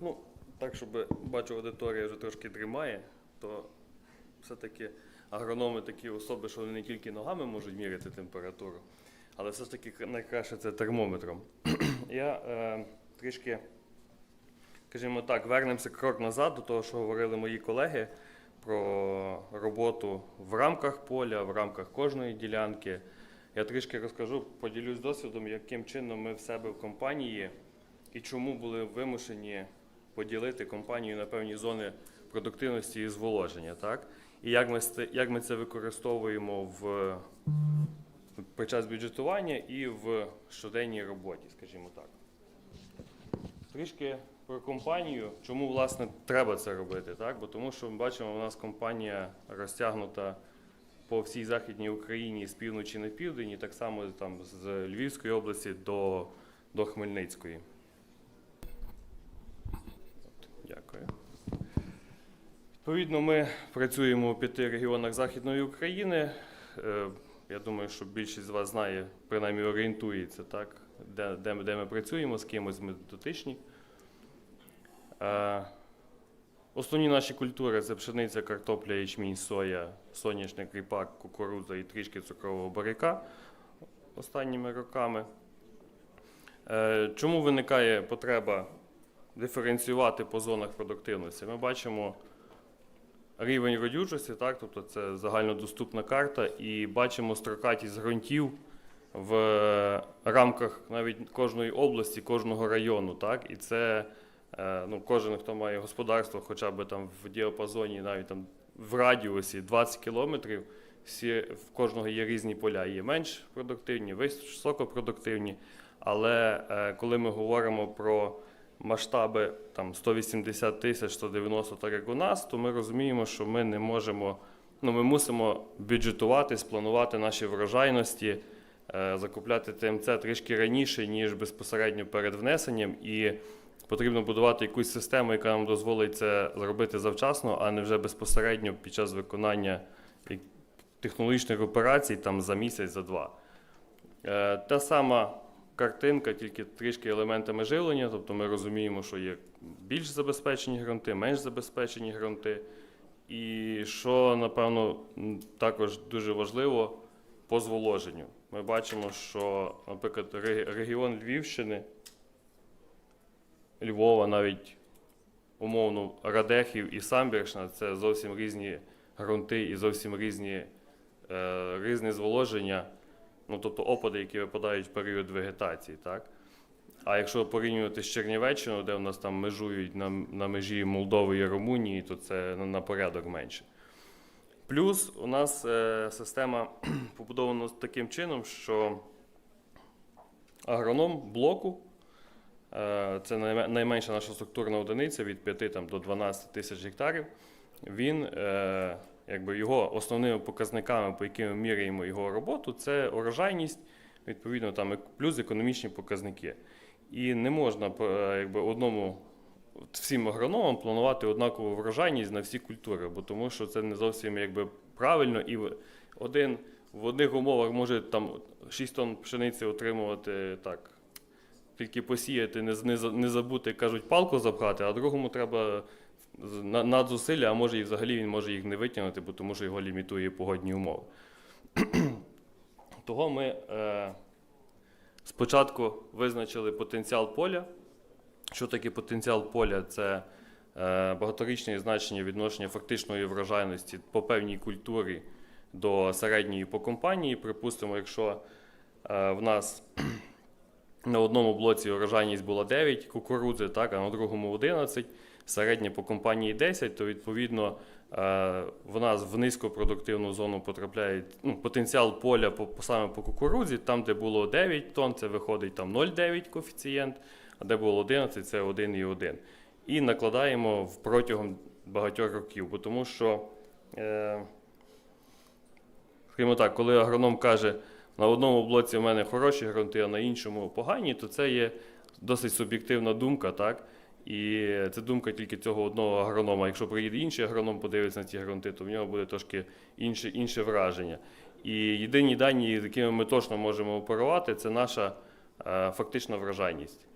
Ну, так, щоб бачу, аудиторія вже трошки дрімає, то все-таки агрономи такі особи, що вони не тільки ногами можуть міряти температуру, але все ж таки найкраще це термометром. Я е, трішки, скажімо так, вернемося крок назад до того, що говорили мої колеги про роботу в рамках поля, в рамках кожної ділянки. Я трішки розкажу, поділюсь досвідом, яким чином ми в себе в компанії і чому були вимушені поділити компанію на певні зони продуктивності і зволоження, так? І як ми, як ми це використовуємо в, під час бюджетування і в щоденній роботі, скажімо так. Трішки про компанію, чому власне треба це робити, так? Бо тому що ми бачимо, у нас компанія розтягнута по всій Західній Україні з півночі на південь, і так само там з Львівської області до, до Хмельницької. От, Дякую. Відповідно, ми працюємо у п'яти регіонах Західної України. Е, Я думаю, що більшість з вас знає, принаймні орієнтується, так, де, де, де ми працюємо, з кимось ми дотичні. Е, Основні наші культури це пшениця, картопля, ячмінь, соя, соняшник, ріпак, кукурудза і трішки цукрового баряка останніми роками. Е, Чому виникає потреба диференціювати по зонах продуктивності? Ми бачимо рівень родючості, так, тобто це загальнодоступна карта, і бачимо строкатість ґрунтів в рамках навіть кожної області, кожного району. Так, і це Е, ну, кожен, хто має господарство, хоча б там в діапазоні, навіть там в радіусі 20 кілометрів, всі, в кожного є різні поля. Є менш продуктивні, високопродуктивні. Але е, коли ми говоримо про масштаби там 180 тисяч, 190, так як у нас, то ми розуміємо, що ми не можемо, ну ми мусимо бюджетувати, спланувати наші врожайності, е, закупляти ТМЦ трішки раніше, ніж безпосередньо перед внесенням. І Потрібно будувати якусь систему, яка нам дозволить це зробити завчасно, а не вже безпосередньо під час виконання технологічних операцій там за місяць, за два. Е, Та сама картинка, тільки трішки елементами живлення, тобто ми розуміємо, що є більш забезпечені ґрунти, менш забезпечені ґрунти. І що, напевно, також дуже важливо по зволоженню. Ми бачимо, що, наприклад, регіон Львівщини. Львова, навіть умовно Радехів і Самбіршна це зовсім різні ґрунти і зовсім різні, е, різне зволоження, ну тобто опади, які випадають в період вегетації. Так? А якщо порівнювати з Чернівеччиною, де у нас там межують на, на межі Молдови і Румунії, то це на порядок менше. Плюс у нас е, система побудована таким чином, що агроном блоку Е, Це найменша наша структурна одиниця від 5 там, до 12 тисяч гектарів. Він, е, якби його основними показниками, по яким ми міряємо його роботу, це урожайність, відповідно, там, плюс економічні показники. І не можна е, якби, одному всім агрономам планувати однакову врожайність на всі культури, бо тому що це не зовсім якби, правильно. І один в одних умовах може там 6 тонн пшениці отримувати так тільки посіяти, не, не, не забути, кажуть, палку запхати, а другому треба надзусилля, а може і взагалі він може їх не витягнути, бо тому що його лімітує погодні умови. Того ми е, спочатку визначили потенціал поля. Що таке потенціал поля? Це е, багаторічне значення відношення фактичної врожайності по певній культурі до середньої по компанії. Припустимо, якщо е, в нас на одному блоці урожайність була 9 кукурудзи, так, а на другому 11, середня по компанії 10, то відповідно е, в нас в низькопродуктивну зону потрапляє ну, потенціал поля по, саме по кукурудзі, там, де було 9 тонн, це виходить там 0,9 коефіцієнт, а де було 11, це 1,1. І накладаємо протягом багатьох років, бо тому що. Е, Скажімо так, коли агроном каже, на одному блоці в мене хороші ґрунти, а на іншому погані, то це є досить суб'єктивна думка, так? І це думка тільки цього одного агронома. Якщо приїде інший агроном, подивиться на ці ґрунти, то в нього буде трошки інше, інше враження. І єдині дані, з якими ми точно можемо оперувати, це наша е, фактична вражайність.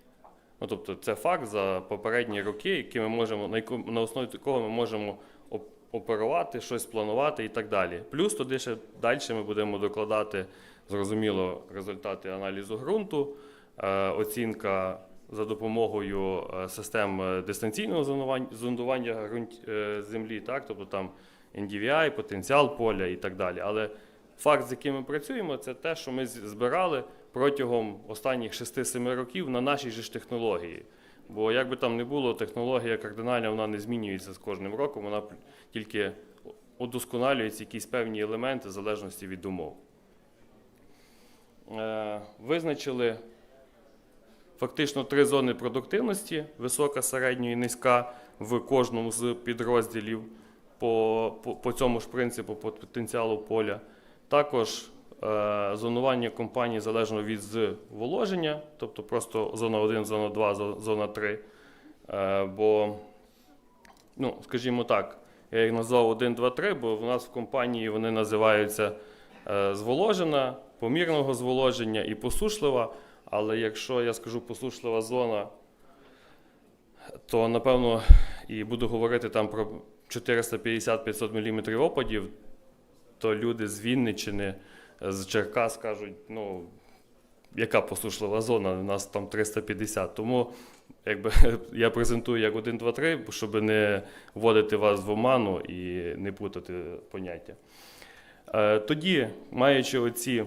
Ну, тобто це факт за попередні роки, які ми можемо, на, яку, на основі якого ми можемо оперувати, щось планувати і так далі. Плюс туди ще далі ми будемо докладати, зрозуміло, результати аналізу ґрунту, е, оцінка за допомогою е, систем е, дистанційного зондування е, землі, так? тобто там NDVI, потенціал поля і так далі. Але факт, з яким ми працюємо, це те, що ми збирали протягом останніх 6-7 років на нашій же ж технології. Бо як би там не було, технологія кардинально вона не змінюється з кожним роком, вона тільки удосконалюється якісь певні елементи в залежності від умов. Е, Визначили фактично три зони продуктивності: висока, середня і низька в кожному з підрозділів по, по, по цьому ж принципу по потенціалу поля. Також е, зонування компанії залежно від зволоження, тобто просто зона 1, зона 2, зона 3. Е, бо, ну, скажімо так, я їх назвав 1, 2, 3, бо в нас в компанії вони називаються е, зволожена, помірного зволоження і посушлива. Але якщо я скажу посушлива зона, то напевно і буду говорити там про 450-500 мм опадів, то люди з Вінниччини, з Черкас кажуть, ну, яка посушлива зона, у нас там 350. Тому якби, я презентую як 1, 2, 3, щоб не вводити вас в оману і не путати поняття. Е, Тоді, маючи оці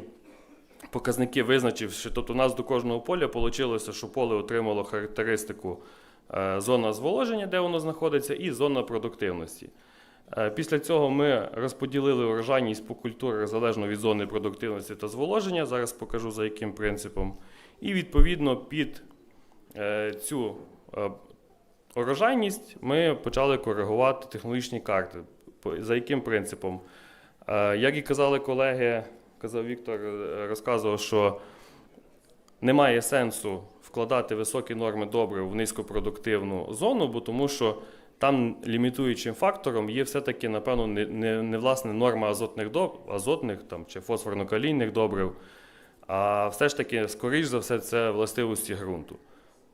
показники, визначивши, тобто у нас до кожного поля вийшло, що поле отримало характеристику е, зона зволоження, де воно знаходиться, і зона продуктивності. Е, Після цього ми розподілили урожайність по культурах залежно від зони продуктивності та зволоження. Зараз покажу за яким принципом. І відповідно під е, цю урожайність ми почали коригувати технологічні карти. За яким принципом? Як і казали колеги, казав Віктор, е, розказував, що немає сенсу вкладати високі норми добрив в низькопродуктивну зону, бо тому що там лімітуючим фактором є все-таки, напевно, не, не, не власне норма азотних доб, азотних там, чи фосфорно-калійних добрив, а все ж таки, скоріш за все, це властивості ґрунту.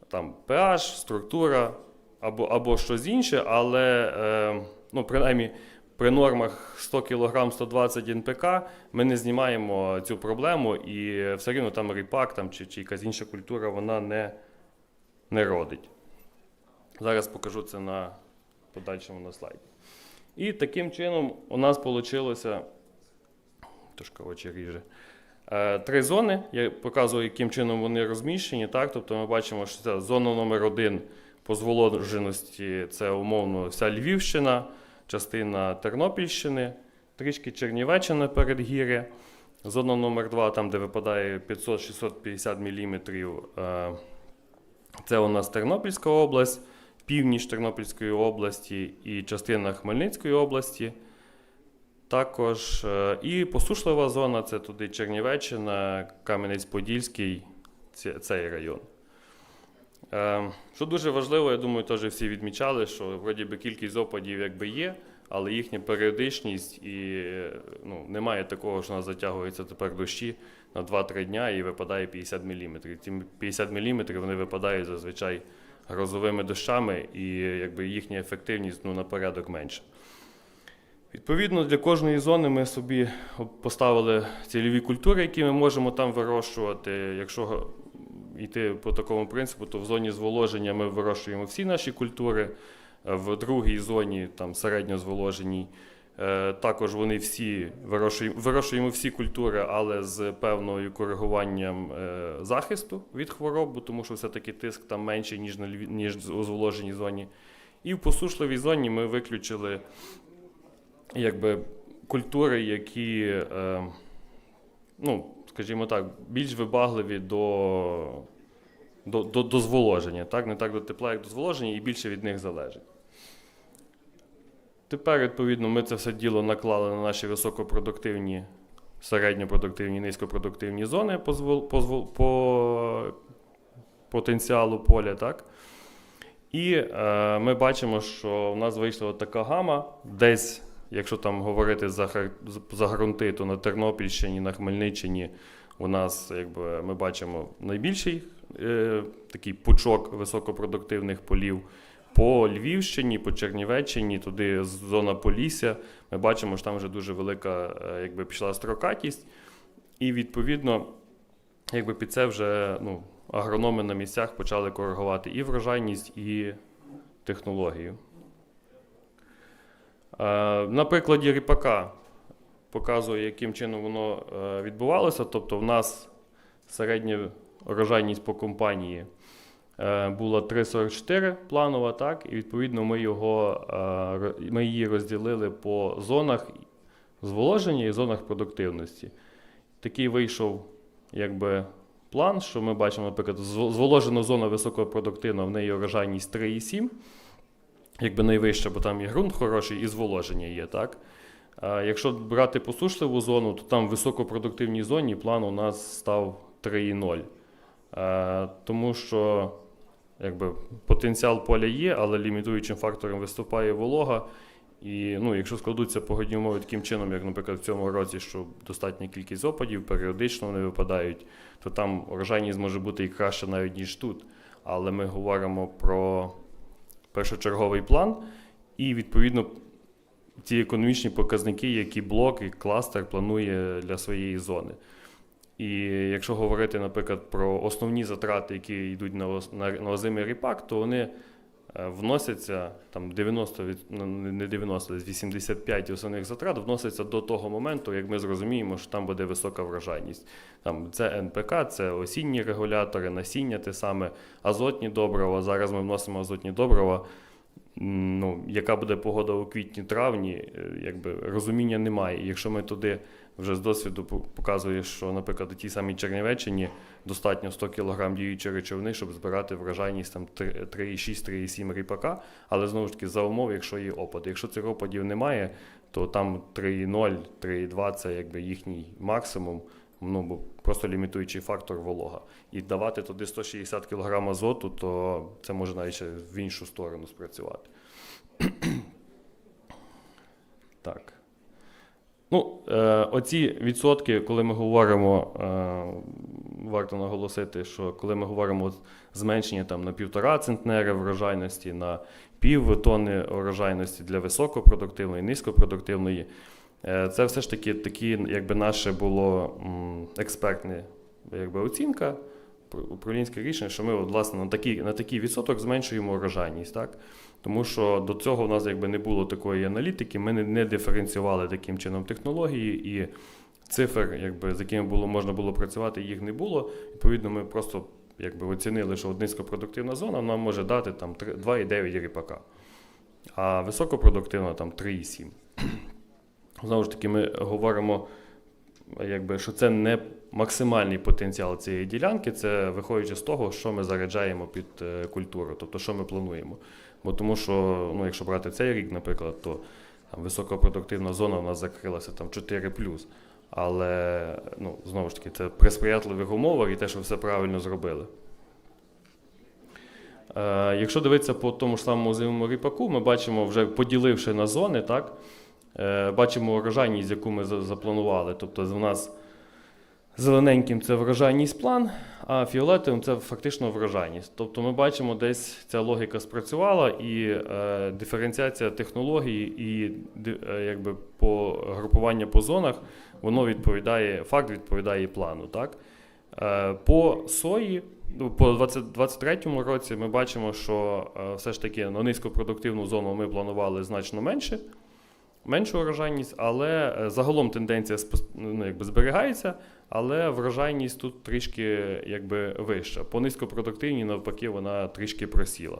Там pH, структура або, або щось інше, але е, ну, принаймні при нормах 100 кг 120 НПК ми не знімаємо цю проблему, і все рівно там ріпак там, чи, чи якась інша культура вона не, не родить. Зараз покажу це на подальшому на слайді. І таким чином у нас вийшло трошки очі ріже. Е, Три зони. Я показую, яким чином вони розміщені. Так? Тобто ми бачимо, що це зона номер один по зволоженості це умовно вся Львівщина, частина Тернопільщини, трішки Чернівеччина передгір'я. Зона номер 2 там, де випадає 500-650 мм, це у нас Тернопільська область, північ Тернопільської області і частина Хмельницької області. Також е, і посушлива зона це туди Чернівеччина, Кам'янець-Подільський, цей район. Е, Що дуже важливо, я думаю, теж всі відмічали, що вроді би кількість опадів якби є, але їхня періодичність і ну, немає такого, що у нас затягуються тепер дощі на 2-3 дня і випадає 50 мм. Ці 50 мм вони випадають зазвичай грозовими дощами, і якби їхня ефективність ну, на порядок менша. Відповідно, для кожної зони ми собі поставили цільові культури, які ми можемо там вирощувати. Якщо йти по такому принципу, то в зоні зволоження ми вирощуємо всі наші культури, е, в другій зоні, там середньозволоженій, е, також вони всі вирощуємо, вирощуємо всі культури, але з певною коригуванням е, захисту від хвороб, тому що все-таки тиск там менший, ніж, ніж у зволоженій зоні. І в посушливій зоні ми виключили якби, культури, які, ну, скажімо так, більш вибагливі до, до, до, до зволоження. Так? Не так до тепла, як до зволоження, і більше від них залежить. Тепер, відповідно, ми це все діло наклали на наші високопродуктивні, середньопродуктивні, низькопродуктивні зони по, по, по потенціалу поля. Так? І е, ми бачимо, що в нас вийшла така гама. Десь, якщо там говорити за, за ґрунти, то на Тернопільщині, на Хмельниччині у нас, якби ми бачимо, найбільший е, такий пучок високопродуктивних полів. По Львівщині, по Чернівеччині, туди зона Полісся, ми бачимо, що там вже дуже велика е, якби, пішла строкатість. І відповідно, якби під це вже ну, агрономи на місцях почали коригувати і врожайність, і технологію. Е, На прикладі ріпака показує, яким чином воно е, відбувалося. Тобто, в нас середня урожайність по компанії е, була 3,44 планова, так, і відповідно ми, його, ми її розділили по зонах зволоження і зонах продуктивності. Такий вийшов якби, план, що ми бачимо, наприклад, зволожена зона високопродуктивна, в неї урожайність 3,7, якби найвища, бо там і ґрунт хороший, і зволоження є, так? А якщо брати посушливу зону, то там в високопродуктивній зоні план у нас став 3,0. Е, Тому що якби, потенціал поля є, але лімітуючим фактором виступає волога. І ну, якщо складуться погодні умови таким чином, як, наприклад, в цьому році, що достатня кількість опадів, періодично вони випадають, то там урожайність може бути і краще навіть, ніж тут. Але ми говоримо про першочерговий план, і відповідно ті економічні показники, які блок і кластер планує для своєї зони. І якщо говорити, наприклад, про основні затрати, які йдуть на, на, на озимий ріпак, то вони вносяться там 90, від- ну, не 90, десь 85 основних затрат вносяться до того моменту, як ми зрозуміємо, що там буде висока врожайність. Там це НПК, це осінні регулятори, насіння те саме, азотні добрива. Зараз ми вносимо азотні добрива. Ну, яка буде погода у квітні-травні, е, якби розуміння немає. Якщо ми туди вже з досвіду показує, що, наприклад, у тій самій Чернівеччині достатньо 100 кг діючої речовини, щоб збирати врожайність там 3,6-3,7 ріпака, але знову ж таки за умов, якщо є опади. Якщо цих опадів немає, то там 3,0, 3,2 це якби їхній максимум. Ну, бо просто лімітуючий фактор волога. І давати туди 160 кг азоту, то це може навіть ще в іншу сторону спрацювати. так. Ну, е, оці відсотки, коли ми говоримо, е, варто наголосити, що коли ми говоримо зменшення там, на півтора центнера врожайності, на пів тонни врожайності для високопродуктивної, низькопродуктивної, е, це все ж таки такі, якби наше було експертне якби, оцінка, управлінське рішення, що ми от, власне, на такий, на такий відсоток зменшуємо урожайність. Так? Тому що до цього в нас якби не було такої аналітики, ми не, диференціювали таким чином технології і цифр, якби, з якими було, можна було працювати, їх не було. Відповідно, ми просто якби, оцінили, що низькопродуктивна зона нам може дати там, 2,9 ріпака, а високопродуктивна там 3,7. Знову ж таки, ми говоримо, якби, що це не максимальний потенціал цієї ділянки, це виходячи з того, що ми заряджаємо під е, культуру, тобто що ми плануємо. Бо тому що, ну, якщо брати цей рік, наприклад, то там, високопродуктивна зона у нас закрилася там 4 Але ну, знову ж таки, це при сприятливих умовах і те, що все правильно зробили. Е, якщо дивитися по тому ж самому зимовому ріпаку, ми бачимо, вже поділивши на зони, так, е, бачимо урожайність, яку ми запланували. Тобто в нас зелененьким це врожайність план, а фіолетовим це фактично врожайність. Тобто ми бачимо, десь ця логіка спрацювала, і е, диференціація технологій і е, якби по групування по зонах, воно відповідає, факт відповідає плану. Так? Е, по сої, ну, по 2023 році ми бачимо, що е, все ж таки на низькопродуктивну зону ми планували значно менше. Меншу урожайність, але е, загалом тенденція ну, якби зберігається, але врожайність тут трішки якби вища. По низькопродуктивній, навпаки, вона трішки просіла.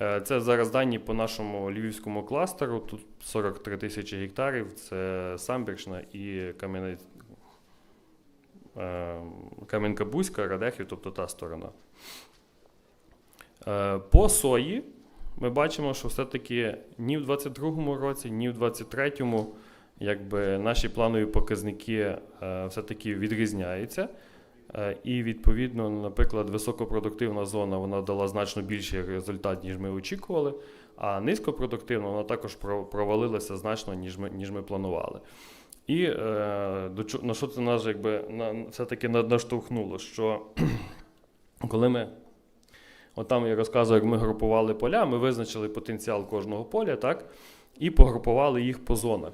Е, Це зараз дані по нашому львівському кластеру. Тут 43 тисячі гектарів. Це Самбірщина і Кам'янець. е, Кам'янка-Бузька, Радехів, тобто та сторона. Е, По сої ми бачимо, що все-таки ні в 22-му році, ні в 23-му якби, наші планові показники е, все-таки відрізняються. Е, І відповідно, наприклад, високопродуктивна зона вона дала значно більший результат, ніж ми очікували. А низькопродуктивна вона також провалилася значно, ніж ми, ніж ми планували. І е, до на що це нас якби на, все-таки наштовхнуло? Що коли ми, от там я розказую, як ми групували поля, ми визначили потенціал кожного поля, так? І погрупували їх по зонах.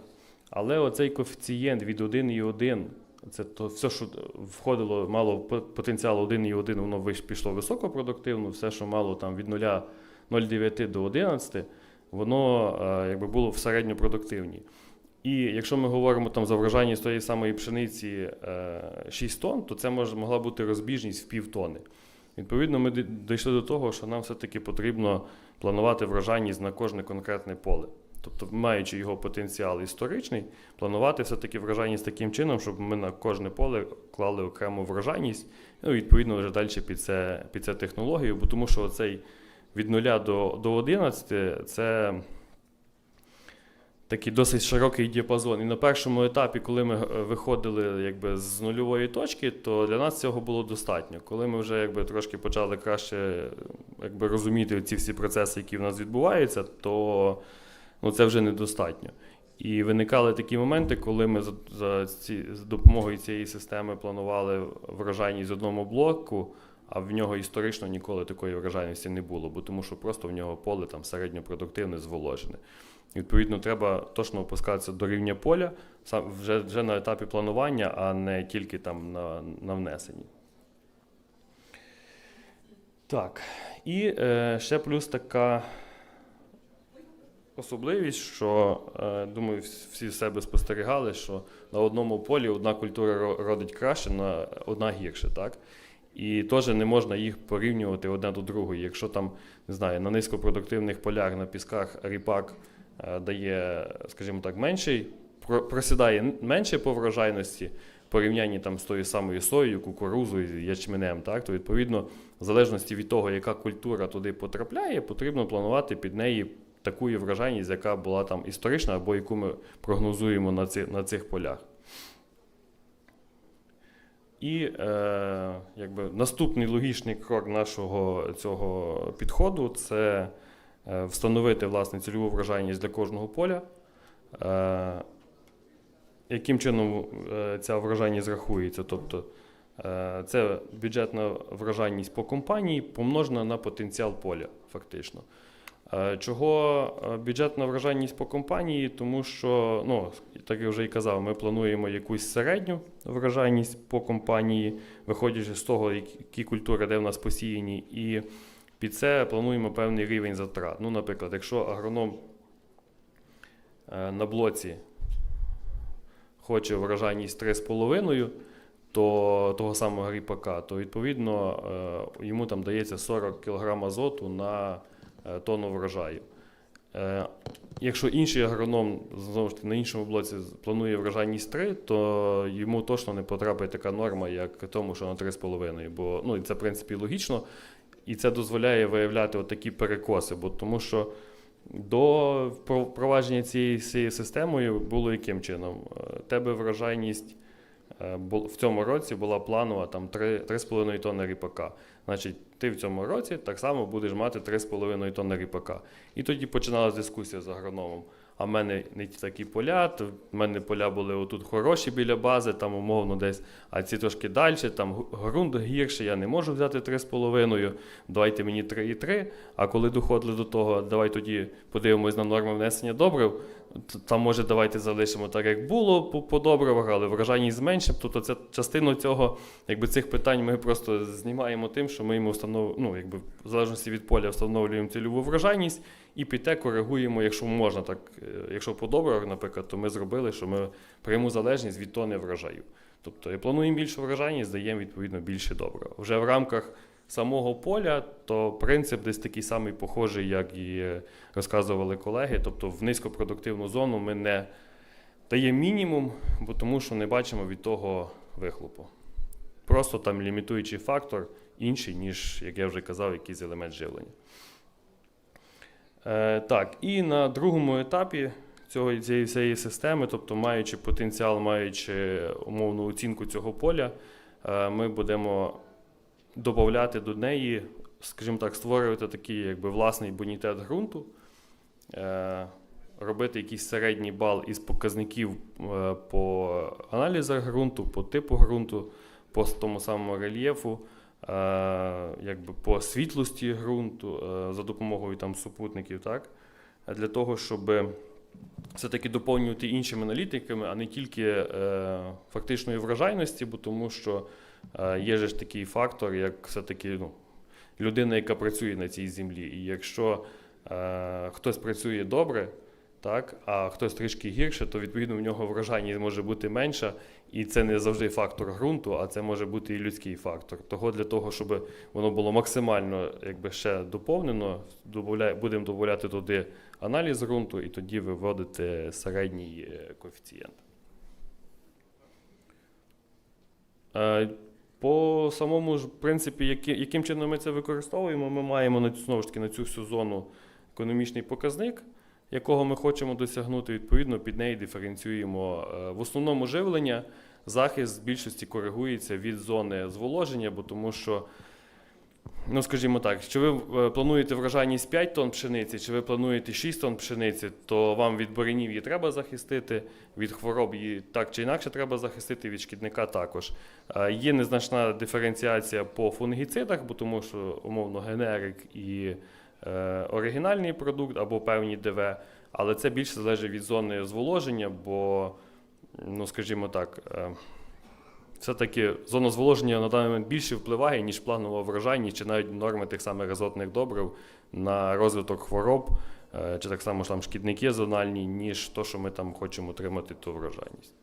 Але оцей коефіцієнт від 1,1, це то все, що входило, мало потенціал 1,1, воно пішло високопродуктивно, все, що мало там від 0,09 до 11, воно е, якби було в середньопродуктивній. І якщо ми говоримо там за врожайність тої самої пшениці е, 6 тонн, то це може, могла бути розбіжність в півтони. Відповідно, ми дійшли до того, що нам все-таки потрібно планувати врожайність на кожне конкретне поле. Тобто, маючи його потенціал історичний, планувати все-таки врожайність таким чином, щоб ми на кожне поле клали окрему врожайність, ну відповідно вже далі під це, під це технологію, бо тому що цей від 0 до, до 11 це такий досить широкий діапазон. І на першому етапі, коли ми е, виходили якби, з нульової точки, то для нас цього було достатньо. Коли ми вже якби, трошки почали краще якби, розуміти ці всі процеси, які в нас відбуваються, то ну, це вже недостатньо. І виникали такі моменти, коли ми за, за, ці, за допомогою цієї системи планували врожайність з одному блоку, а в нього історично ніколи такої врожайності не було, бо тому що просто в нього поле там середньопродуктивне, зволожене. Відповідно, треба точно опускатися до рівня поля вже, вже на етапі планування, а не тільки там на, на внесенні. Так. І е, ще плюс така особливість, що е, думаю, всі себе спостерігали, що на одному полі одна культура родить краще, на одна гірше, так? І теж не можна їх порівнювати одне до другої. Якщо там, не знаю, на низькопродуктивних полях на пісках ріпак е, дає, скажімо так, менший, просідає менше по врожайності в порівнянні там з тою самою соєю, кукурузою, ячменем, так, то відповідно, в залежності від того, яка культура туди потрапляє, потрібно планувати під неї таку врожайність, яка була там історична, або яку ми прогнозуємо на, ці, на цих полях. І е, якби, наступний логічний крок нашого цього підходу це е, встановити власне цільову врожайність для кожного поля. Е, яким чином е, ця врожайність рахується? Тобто е, це бюджетна врожайність по компанії помножена на потенціал поля, фактично. Е, Чого е, бюджетна врожайність по компанії? Тому що, ну, так я вже і казав, ми плануємо якусь середню врожайність по компанії, виходячи з того, які культури, де в нас посіяні, і під це плануємо певний рівень затрат. Ну, наприклад, якщо агроном е, на блоці хоче врожайність 3,5, то того самого ріпака, то відповідно йому там дається 40 кг азоту на тонну врожаю. Е, Якщо інший агроном знову ж таки на іншому блоці планує врожайність 3, то йому точно не потрапить така норма, як тому, що на 3,5. Бо ну, це в принципі логічно, і це дозволяє виявляти такі перекоси, бо тому що до впро- впровадження цієї всієї системою було яким чином? Е, Тебе врожайність е, в цьому році була планова там 3 3,5 тонни ріпака. Значить, ти в цьому році так само будеш мати 3,5 тонни ріпака. І тоді починалася дискусія з агрономом. А в мене не ті такі поля, то в мене поля були отут хороші біля бази, там умовно десь, а ці трошки далі, там ґрунт гірший, я не можу взяти 3,5, давайте мені 3,3. А коли доходили до того, давай тоді подивимось на норми внесення добрив, там може давайте залишимо так, як було по, добривах, але врожайність зменшимо. Тобто це частину цього, якби цих питань ми просто знімаємо тим, що ми йому встанов... ну, якби в залежності від поля встановлюємо цільову врожайність і під те коригуємо, якщо можна так, е, якщо по добривах, наприклад, то ми зробили, що ми пряму залежність від тони врожаю. Тобто, і плануємо більшу врожайність, даємо відповідно більше добрива. Вже в рамках самого поля, то принцип десь такий самий похожий, як і розказували колеги. Тобто в низькопродуктивну зону ми не даємо мінімум, бо тому що не бачимо від того вихлопу. Просто там лімітуючий фактор інший, ніж, як я вже казав, якийсь елемент живлення. Е, так, і на другому етапі цього, цієї всієї системи, тобто маючи потенціал, маючи умовну оцінку цього поля, е, ми будемо додати до неї, скажімо так, створювати такий якби, власний бонітет ґрунту. Е, робити якийсь середній бал із показників е, по аналізах ґрунту, по типу ґрунту, по тому самому рельєфу, е, якби по світлості ґрунту е, за допомогою там супутників, так? Для того, щоб все-таки доповнювати іншими аналітиками, а не тільки е, фактичної вражайності, бо тому що є ж такий фактор, як все-таки ну, людина, яка працює на цій землі. І якщо е, хтось працює добре, так, а хтось трішки гірше, то відповідно в нього врожайність може бути менша, і це не завжди фактор ґрунту, а це може бути і людський фактор. Того для того, щоб воно було максимально якби, ще доповнено, будемо додати туди аналіз ґрунту і тоді виводити середній е, коефіцієнт. По самому ж принципі, які, яким чином ми це використовуємо, ми маємо на, знову ж таки на цю всю зону економічний показник, якого ми хочемо досягнути. Відповідно, під неї диференціюємо е, в основному живлення. Захист в більшості коригується від зони зволоження, бо тому що, ну скажімо так, якщо ви е, плануєте врожайність 5 тонн пшениці, чи ви плануєте 6 тонн пшениці, то вам від боренів її треба захистити, від хвороб її так чи інакше треба захистити, від шкідника також. Е, Є незначна диференціація по фунгіцидах, бо тому що умовно генерик і е, оригінальний продукт або певні ДВ, але це більше залежить від зони зволоження, бо, ну скажімо так, все-таки зона зволоження на даний момент більше впливає, ніж планова врожайність, чи навіть норми тих самих азотних добрив на розвиток хвороб, е, чи так само ж там шкідники зональні, ніж то, що ми там хочемо отримати ту врожайність.